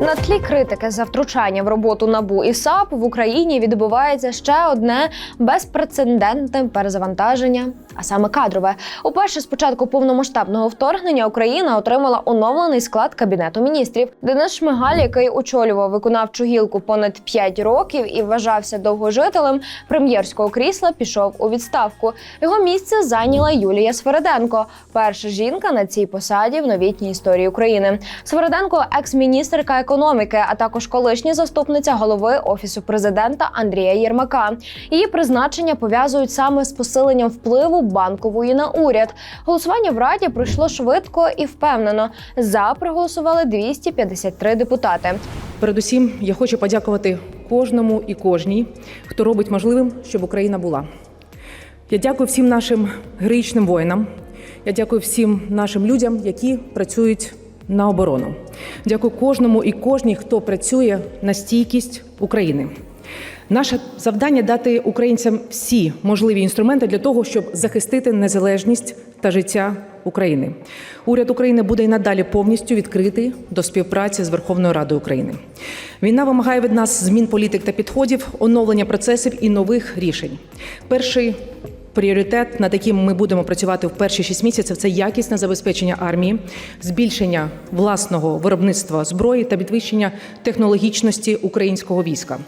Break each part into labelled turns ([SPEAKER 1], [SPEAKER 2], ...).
[SPEAKER 1] На тлі критики за втручання в роботу набу і САП в Україні відбувається ще одне безпрецедентне перезавантаження, а саме кадрове. Уперше з початку повномасштабного вторгнення Україна отримала оновлений склад кабінету міністрів. Денис Шмигаль, який очолював виконавчу гілку понад 5 років і вважався довгожителем прем'єрського крісла, пішов у відставку. Його місце зайняла Юлія Свереденко, перша жінка на цій посаді в новітній історії України. Свереденко екс-міністерка економіки, а також колишня заступниця голови офісу президента Андрія Єрмака. Її призначення пов'язують саме з посиленням впливу банкової на уряд. Голосування в раді пройшло швидко і впевнено. За проголосували 253 депутати.
[SPEAKER 2] Передусім, я хочу подякувати кожному і кожній, хто робить можливим, щоб Україна була. Я дякую всім нашим героїчним воїнам. Я дякую всім нашим людям, які працюють на оборону. Дякую кожному і кожній, хто працює на стійкість України. Наше завдання дати українцям всі можливі інструменти для того, щоб захистити незалежність та життя України. Уряд України буде і надалі повністю відкритий до співпраці з Верховною Радою України. Війна вимагає від нас змін політик та підходів, оновлення процесів і нових рішень. Перший Пріоритет, над яким ми будемо працювати в перші шість місяців, це якісне забезпечення армії, збільшення власного виробництва зброї та підвищення технологічності українського війська.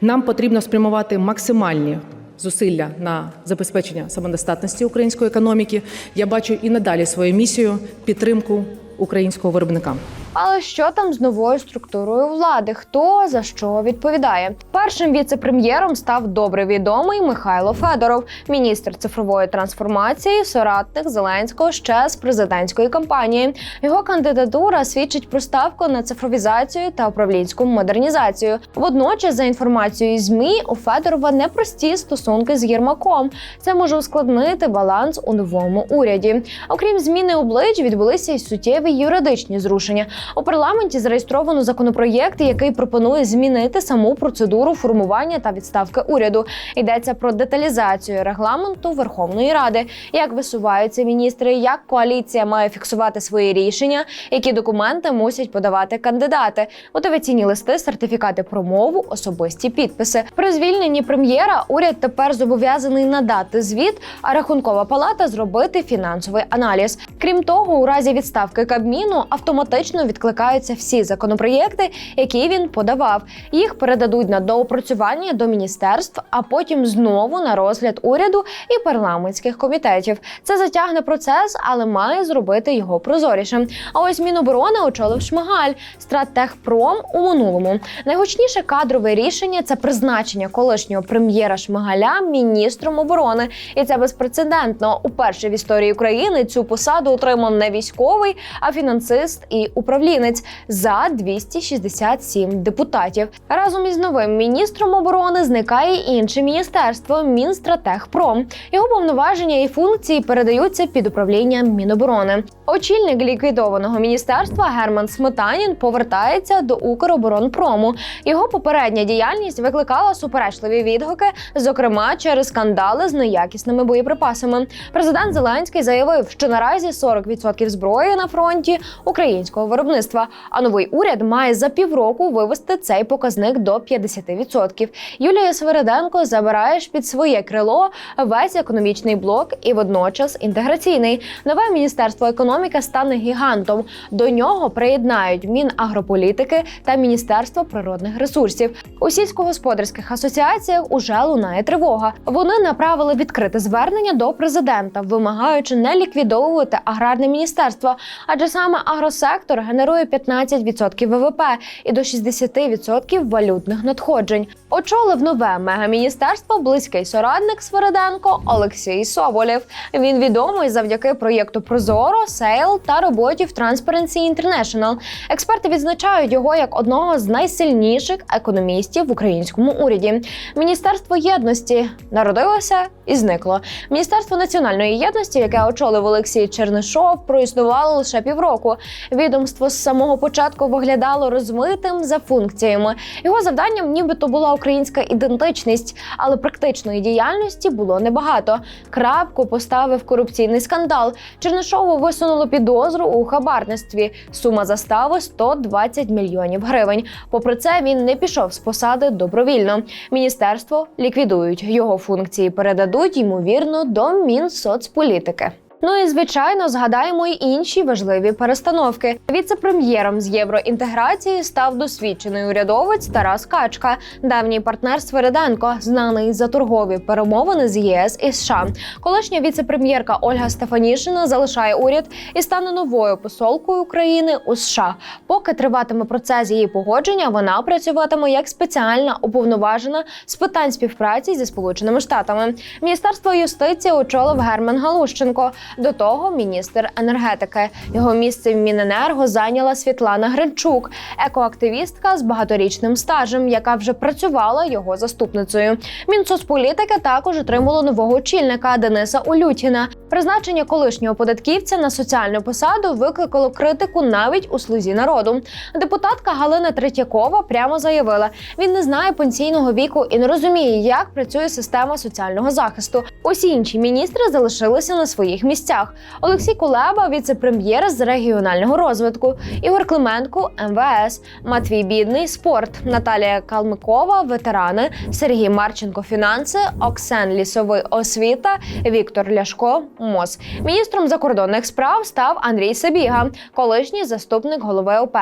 [SPEAKER 2] Нам потрібно спрямувати максимальні зусилля на забезпечення самодостатності української економіки. Я бачу і надалі свою місію підтримку українського виробника.
[SPEAKER 1] Але що там з новою структурою влади? Хто за що відповідає? Першим віце-прем'єром став добре відомий Михайло Федоров, міністр цифрової трансформації, соратник Зеленського ще з президентської кампанії. Його кандидатура свідчить про ставку на цифровізацію та управлінську модернізацію. Водночас, за інформацією змі, у Федорова непрості стосунки з Єрмаком. Це може ускладнити баланс у новому уряді. Окрім зміни облич, відбулися й суттєві юридичні зрушення. У парламенті зареєстровано законопроєкт, який пропонує змінити саму процедуру формування та відставки уряду. Йдеться про деталізацію регламенту Верховної Ради, як висуваються міністри, як коаліція має фіксувати свої рішення, які документи мусять подавати кандидати, мотиваційні листи, сертифікати про мову, особисті підписи. При звільненні прем'єра уряд тепер зобов'язаний надати звіт, а рахункова палата зробити фінансовий аналіз. Крім того, у разі відставки Кабміну автоматично відкликаються всі законопроєкти, які він подавав. Їх передадуть на доопрацювання до міністерств, а потім знову на розгляд уряду і парламентських комітетів. Це затягне процес, але має зробити його прозорішим. А ось Міноборони очолив Шмигаль, Страттехпром у минулому. Найгучніше кадрове рішення це призначення колишнього прем'єра Шмигаля міністром оборони, і це безпрецедентно. Уперше в історії України цю посаду отримав не військовий, а фінансист і управлінець за 267 депутатів. Разом із новим міністром оборони зникає інше міністерство Мінстратегпром. Його повноваження і функції передаються під управління Міноборони. Очільник ліквідованого міністерства Герман Сметанін повертається до Укроборонпрому. Його попередня діяльність викликала суперечливі відгуки, зокрема через скандали з неякісними боєприпасами. Президент Зеленський заявив, що наразі 40% зброї на фронті українського виробництва. А новий уряд має за півроку вивести цей показник до 50%. Юлія Свериденко забирає ж під своє крило весь економічний блок і водночас інтеграційний. Нове міністерство економіки стане гігантом. До нього приєднають Мінагрополітики та Міністерство природних ресурсів. У сільськогосподарських асоціаціях уже лунає тривога. Вони направили відкрите звернення до президента, вимагаючи не ліквідовувати аграрне міністерство, адже саме агросектор генерує 15% ВВП і до 60% валютних надходжень. Очолив нове мегаміністерство близький соратник Свериденко Олексій Соболєв. Він відомий завдяки проєкту Прозоро, Сейл та роботі в Transparency International. Експерти відзначають його як одного з найсильніших економістів в українському уряді. Міністерство єдності народилося і зникло. Міністерство національної єдності, яке очолив Олексій Чернишов, проіснувало лише півроку. Відомство з самого початку виглядало розмитим за функціями. Його завданням, нібито була українська ідентичність, але практичної діяльності було небагато. Крапку поставив корупційний скандал. Чернишову висунуло підозру у хабарництві. Сума застави 120 мільйонів гривень. Попри це, він не пішов з посади добровільно. Міністерство ліквідують його функції, передадуть ймовірно до Мінсоцполітики. Ну і звичайно згадаємо й інші важливі перестановки. Віце-прем'єром з євроінтеграції став досвідчений урядовець Тарас Качка, давній партнер Свериденко, знаний за торгові перемовини з ЄС і США. Колишня віце-прем'єрка Ольга Стефанішина залишає уряд і стане новою посолкою України у США. Поки триватиме процес її погодження, вона працюватиме як спеціальна уповноважена з питань співпраці зі Сполученими Штатами. Міністерство юстиції очолив Герман Галущенко. До того міністр енергетики. Його місце в Міненерго зайняла Світлана Гринчук, екоактивістка з багаторічним стажем, яка вже працювала його заступницею. Мінсоцполітики також отримало нового очільника Дениса Улютіна. Призначення колишнього податківця на соціальну посаду викликало критику навіть у слузі народу. Депутатка Галина Третьякова прямо заявила: він не знає пенсійного віку і не розуміє, як працює система соціального захисту. Усі інші міністри залишилися на своїх місцях. Олексій Кулеба, віце-прем'єр з регіонального розвитку, Ігор Клименко, МВС, Матвій Бідний, спорт, Наталія Калмикова, ветерани, Сергій Марченко, фінанси, Оксен Лісовий, освіта, Віктор Ляшко, МОЗ. Міністром закордонних справ став Андрій Сабіга, колишній заступник голови ОП.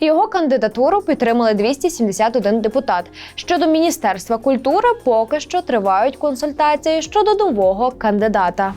[SPEAKER 1] Його кандидатуру підтримали 271 депутат. Щодо міністерства культури, поки що тривають консультації щодо нового кандидата.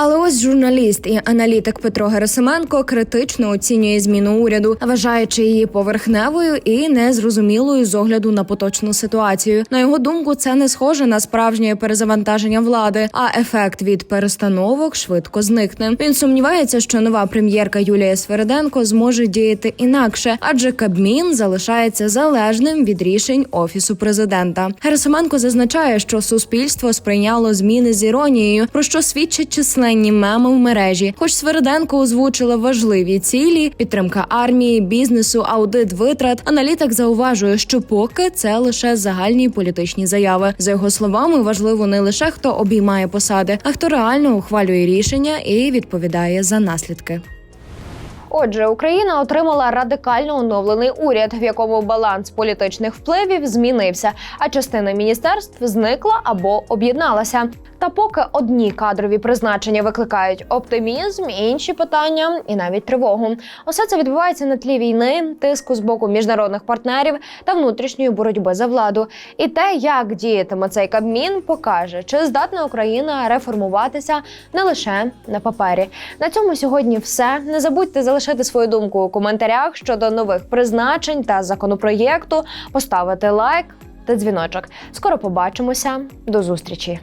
[SPEAKER 3] Але ось журналіст і аналітик Петро Герасименко критично оцінює зміну уряду, вважаючи її поверхневою і незрозумілою з огляду на поточну ситуацію. На його думку, це не схоже на справжнє перезавантаження влади, а ефект від перестановок швидко зникне. Він сумнівається, що нова прем'єрка Юлія Свериденко зможе діяти інакше, адже Кабмін залишається залежним від рішень офісу президента. Герасименко зазначає, що суспільство сприйняло зміни з іронією, про що свідчить численні меми в мережі. Хоч Свериденко озвучила важливі цілі: підтримка армії, бізнесу, аудит витрат. Аналітик зауважує, що поки це лише загальні політичні заяви. За його словами, важливо не лише хто обіймає посади, а хто реально ухвалює рішення і відповідає за наслідки.
[SPEAKER 1] Отже, Україна отримала радикально оновлений уряд, в якому баланс політичних впливів змінився, а частина міністерств зникла або об'єдналася. Та поки одні кадрові призначення викликають оптимізм, інші питання і навіть тривогу. Усе це відбувається на тлі війни, тиску з боку міжнародних партнерів та внутрішньої боротьби за владу. І те, як діятиме цей кабмін, покаже, чи здатна Україна реформуватися не лише на папері. На цьому сьогодні все. Не забудьте залишити свою думку у коментарях щодо нових призначень та законопроєкту, поставити лайк та дзвіночок. Скоро побачимося. До зустрічі.